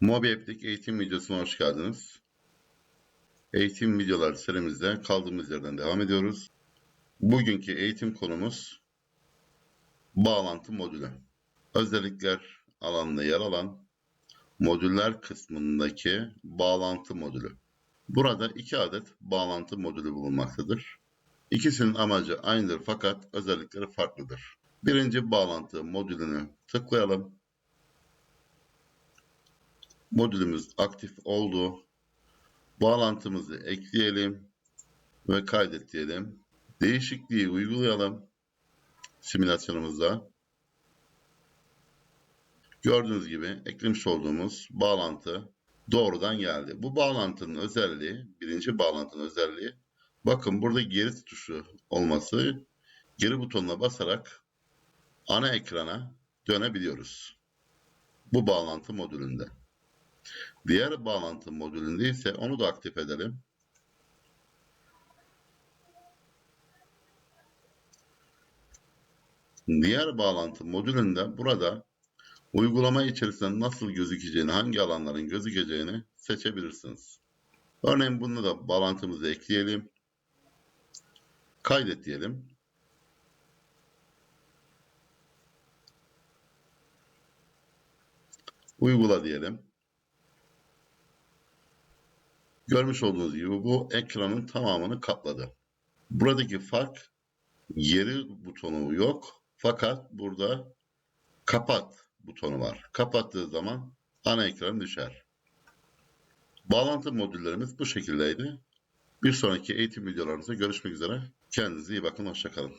Mobi App'lik eğitim videosuna hoş geldiniz. Eğitim videolar serimizde kaldığımız yerden devam ediyoruz. Bugünkü eğitim konumuz bağlantı modülü. Özellikler alanında yer alan modüller kısmındaki bağlantı modülü. Burada iki adet bağlantı modülü bulunmaktadır. İkisinin amacı aynıdır fakat özellikleri farklıdır. Birinci bağlantı modülünü tıklayalım. Modülümüz aktif oldu. Bağlantımızı ekleyelim ve kaydet diyelim. Değişikliği uygulayalım simülasyonumuzda. Gördüğünüz gibi eklemiş olduğumuz bağlantı doğrudan geldi. Bu bağlantının özelliği, birinci bağlantının özelliği, bakın burada geri tuşu olması, geri butonuna basarak ana ekrana dönebiliyoruz. Bu bağlantı modülünde. Diğer bağlantı modülünde ise onu da aktif edelim. Diğer bağlantı modülünde burada uygulama içerisinde nasıl gözükeceğini, hangi alanların gözükeceğini seçebilirsiniz. Örneğin bunu da bağlantımızı ekleyelim. Kaydet diyelim. Uygula diyelim. Görmüş olduğunuz gibi bu ekranın tamamını kapladı. Buradaki fark geri butonu yok. Fakat burada kapat butonu var. Kapattığı zaman ana ekran düşer. Bağlantı modüllerimiz bu şekildeydi. Bir sonraki eğitim videolarımızda görüşmek üzere. Kendinize iyi bakın. Hoşçakalın.